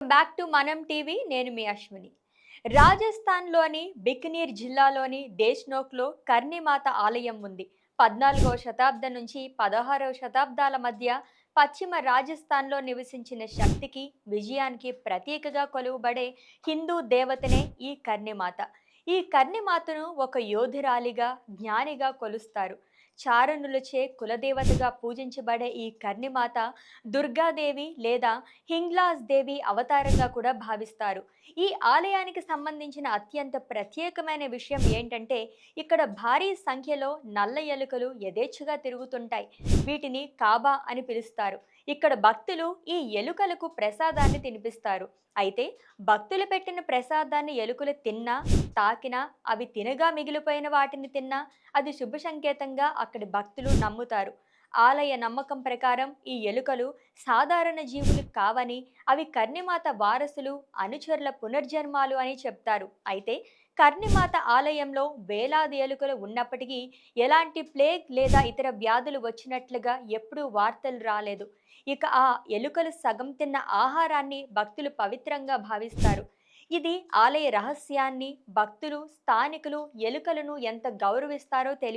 Back to మనం TV నేను మీ అశ్విని. రాజస్థాన్లోని బికనీర్ జిల్లాలోని దేశ్నోక్లో కర్ణిమాత ఆలయం ఉంది. పద్నాలుగవ శతాబ్దం నుంచి పదహారవ శతాబ్దాల మధ్య పశ్చిమ రాజస్థాన్లో నివసించిన శక్తికి విజయానికి ప్రతీకగా కొలువబడే హిందూ దేవతనే ఈ కర్ణిమాత. ఈ కర్ణిమాతను ఒక యోధురాలిగా జ్ఞానిగా కొలుస్తారు. చారణులచే కులదేవతగా పూజించబడే ఈ కర్ణిమాత దుర్గాదేవి లేదా హింగ్లాజ్ దేవి అవతారంగా కూడా భావిస్తారు. ఈ ఆలయానికి సంబంధించిన అత్యంత ప్రత్యేకమైన విషయం ఏంటంటే ఇక్కడ భారీ సంఖ్యలో నల్ల ఎలుకలు యథేచ్ఛగా తిరుగుతుంటాయి. వీటిని కాబా అని పిలుస్తారు. ఇక్కడ భక్తులు ఈ ఎలుకలకు ప్రసాదాన్ని తినిపిస్తారు. అయితే భక్తులు పెట్టిన ప్రసాదాన్ని ఎలుకలు తిన్నా తాకినా అవి తినగా మిగిలిపోయిన వాటిని తిన్నా అది శుభ సంకేతంగా అక్కడి భక్తులు నమ్ముతారు. ఆలయ నమ్మకం ప్రకారం ఈ ఎలుకలు సాధారణ జీవులు కావని అవి కర్ణిమాత వారసులు అనుచరుల పునర్జన్మాలు అని చెప్తారు. అయితే కర్ణిమాత ఆలయంలో వేలాది ఎలుకలు ఉన్నప్పటికీ ఎలాంటి ప్లేగ్ లేదా ఇతర వ్యాధులు వచ్చినట్లుగా ఎప్పుడూ వార్తలు రాలేదు. ఇక ఆ ఎలుకలు సగం తిన్న ఆహారాన్ని భక్తులు పవిత్రంగా భావిస్తారు. ఇది ఆలయ రహస్యాన్ని భక్తులు స్థానికులు ఎలుకలను ఎంత గౌరవిస్తారో తెలియ